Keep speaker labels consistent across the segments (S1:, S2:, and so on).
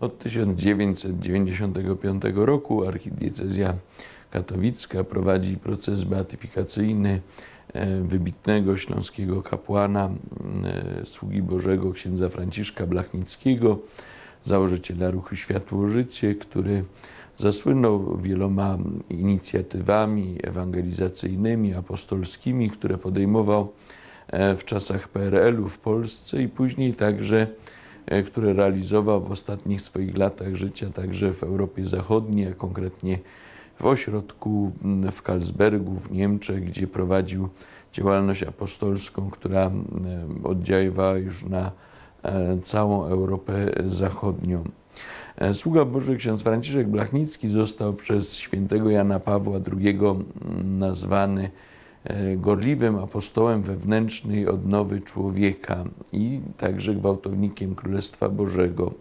S1: Od 1995 roku archidiecezja katowicka prowadzi proces beatyfikacyjny e, wybitnego śląskiego kapłana, e, sługi Bożego księdza Franciszka Blachnickiego, założyciela ruchu Światło Życie, który zasłynął wieloma inicjatywami ewangelizacyjnymi, apostolskimi, które podejmował e, w czasach PRL-u w Polsce i później także które realizował w ostatnich swoich latach życia także w Europie Zachodniej, a konkretnie w ośrodku w Karlsbergu w Niemczech, gdzie prowadził działalność apostolską, która oddziaływała już na e, całą Europę Zachodnią. E, sługa Boży ksiądz Franciszek Blachnicki został przez świętego Jana Pawła II nazwany E, gorliwym apostołem wewnętrznej odnowy człowieka i także gwałtownikiem Królestwa Bożego.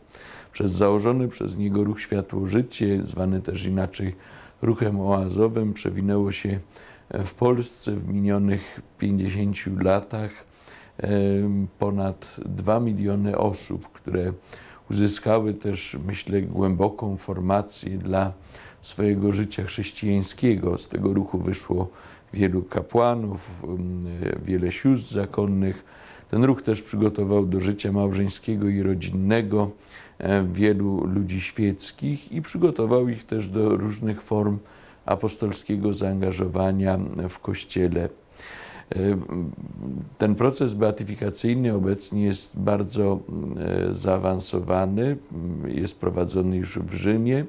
S1: Przez założony przez niego ruch Światło Życie, zwany też inaczej ruchem oazowym, przewinęło się w Polsce w minionych 50 latach e, ponad 2 miliony osób, które uzyskały też, myślę, głęboką formację dla swojego życia chrześcijańskiego. Z tego ruchu wyszło wielu kapłanów, wiele sióstr zakonnych. Ten ruch też przygotował do życia małżeńskiego i rodzinnego e, wielu ludzi świeckich i przygotował ich też do różnych form apostolskiego zaangażowania w Kościele. E, ten proces beatyfikacyjny obecnie jest bardzo e, zaawansowany, jest prowadzony już w Rzymie.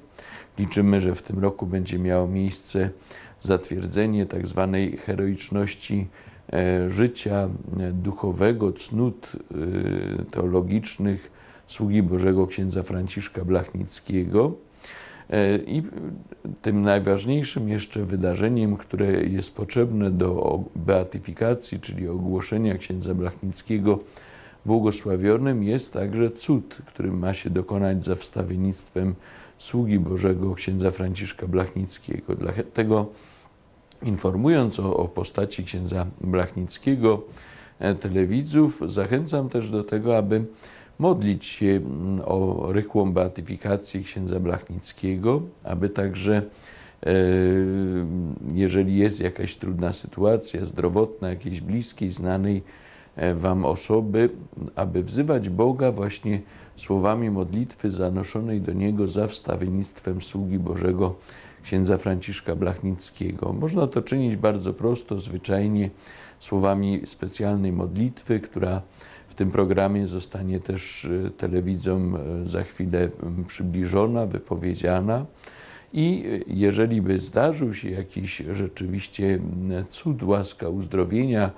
S1: Liczymy, że w tym roku będzie miało miejsce zatwierdzenie tak zwanej heroiczności e, życia e, duchowego, cnót e, teologicznych sługi Bożego księdza Franciszka Blachnickiego. I tym najważniejszym jeszcze wydarzeniem, które jest potrzebne do beatyfikacji, czyli ogłoszenia księdza Blachnickiego błogosławionym, jest także cud, który ma się dokonać za wstawiennictwem sługi Bożego księdza Franciszka Blachnickiego. Dlatego informując o, o postaci księdza Blachnickiego e, telewidzów, zachęcam też do tego, aby modlić się mm, o rychłą beatyfikację księdza Blachnickiego, aby także e, jeżeli jest jakaś trudna sytuacja zdrowotna, jakiejś bliskiej, znanej Wam osoby, aby wzywać Boga właśnie słowami modlitwy zanoszonej do Niego za wstawiennictwem sługi Bożego księdza Franciszka Blachnickiego. Można to czynić bardzo prosto, zwyczajnie, słowami specjalnej modlitwy, która w tym programie zostanie też e, telewidzom e, za chwilę przybliżona, wypowiedziana. I e, jeżeli by zdarzył się jakiś rzeczywiście cud, łaska uzdrowienia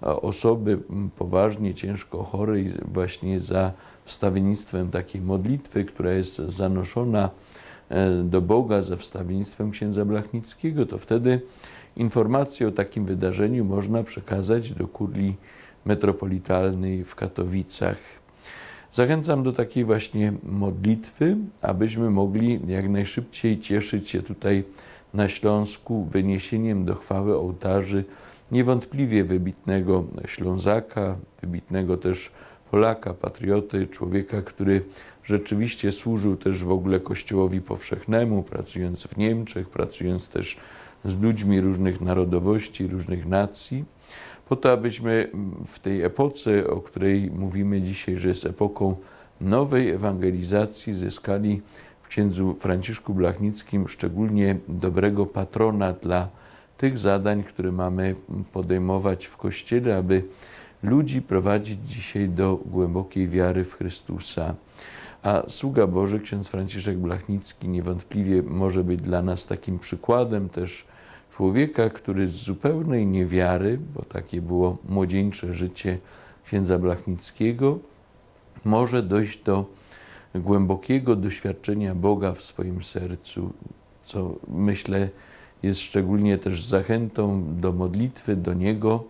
S1: osoby poważnie, ciężko chorej, właśnie za wstawiennictwem takiej modlitwy, która jest zanoszona e, do Boga za wstawiennictwem księdza Blachnickiego, to wtedy informację o takim wydarzeniu można przekazać do kurii metropolitalnej w Katowicach. Zachęcam do takiej właśnie modlitwy, abyśmy mogli jak najszybciej cieszyć się tutaj na Śląsku wyniesieniem do chwały ołtarzy niewątpliwie wybitnego Ślązaka, wybitnego też Polaka, patrioty, człowieka, który rzeczywiście służył też w ogóle Kościołowi powszechnemu, pracując w Niemczech, pracując też z ludźmi różnych narodowości, różnych nacji, po to, abyśmy w tej epoce, o której mówimy dzisiaj, że jest epoką nowej ewangelizacji, zyskali w księdzu Franciszku Blachnickim szczególnie dobrego patrona dla tych zadań, które mamy podejmować w Kościele, aby ludzi prowadzić dzisiaj do głębokiej wiary w Chrystusa. A sługa Boży, ksiądz Franciszek Blachnicki, niewątpliwie może być dla nas takim przykładem też człowieka, który z zupełnej niewiary, bo takie było młodzieńcze życie księdza Blachnickiego, może dojść do głębokiego doświadczenia Boga w swoim sercu, co myślę jest szczególnie też zachętą do modlitwy do Niego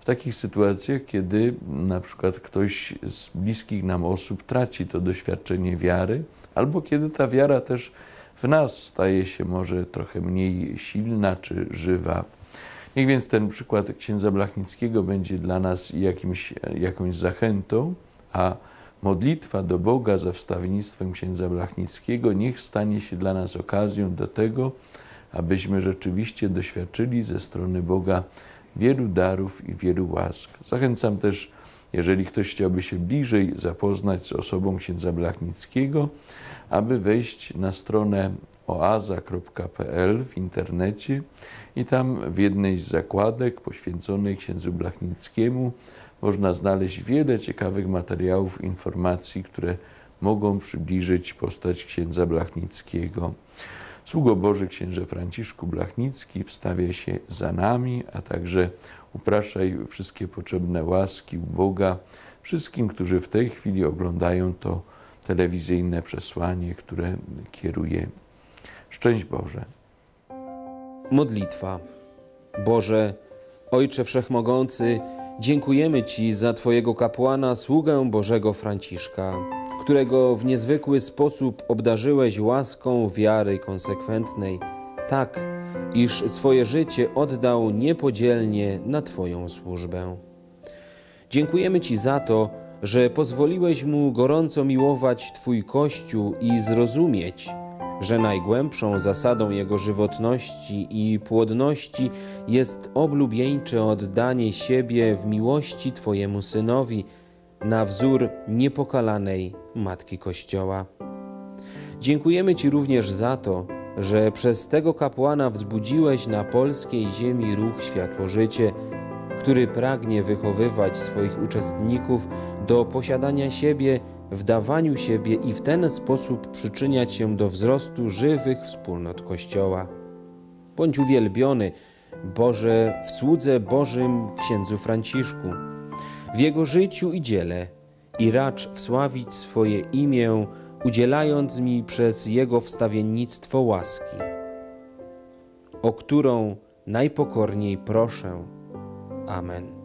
S1: w takich sytuacjach, kiedy na przykład ktoś z bliskich nam osób traci to doświadczenie wiary, albo kiedy ta wiara też w nas staje się może trochę mniej silna czy żywa. Niech więc ten przykład księdza Blachnickiego będzie dla nas jakimś, jakąś zachętą, a modlitwa do Boga za wstawiennictwem księdza Blachnickiego niech stanie się dla nas okazją do tego, abyśmy rzeczywiście doświadczyli ze strony Boga wielu darów i wielu łask. Zachęcam też, jeżeli ktoś chciałby się bliżej zapoznać z osobą księdza Blachnickiego, aby wejść na stronę oaza.pl w internecie i tam w jednej z zakładek poświęconej księdzu Blachnickiemu można znaleźć wiele ciekawych materiałów, informacji, które mogą przybliżyć postać księdza Blachnickiego. Sługo Boży księże Franciszku Blachnicki wstawia się za nami, a także upraszaj wszystkie potrzebne łaski u Boga wszystkim, którzy w tej chwili oglądają to telewizyjne przesłanie, które kieruje. Szczęść Boże.
S2: Modlitwa. Boże, Ojcze Wszechmogący, dziękujemy Ci za Twojego kapłana, sługę Bożego Franciszka, którego w niezwykły sposób obdarzyłeś łaską wiary konsekwentnej, tak, iż swoje życie oddał niepodzielnie na Twoją służbę. Dziękujemy Ci za to, że pozwoliłeś mu gorąco miłować Twój Kościół i zrozumieć, że najgłębszą zasadą jego żywotności i płodności jest oblubieńcze oddanie siebie w miłości Twojemu Synowi na wzór niepokalanej Matki Kościoła. Dziękujemy Ci również za to, że przez tego kapłana wzbudziłeś na polskiej ziemi ruch Światło-Życie, który pragnie wychowywać swoich uczestników do posiadania siebie, w dawaniu siebie i w ten sposób przyczyniać się do wzrostu żywych wspólnot Kościoła. Bądź uwielbiony, Boże, w słudze Bożym księdzu Franciszku, w jego życiu i dziele i racz wsławić swoje imię, udzielając mi przez jego wstawiennictwo łaski, o którą najpokorniej proszę. Amen.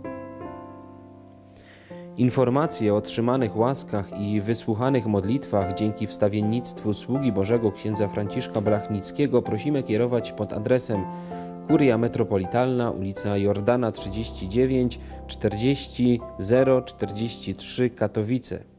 S2: Informacje o otrzymanych łaskach i wysłuchanych modlitwach dzięki wstawiennictwu sługi Bożego księdza Franciszka Blachnickiego prosimy kierować pod adresem Kuria Metropolitalna, ulica Jordana 39 40 043 Katowice.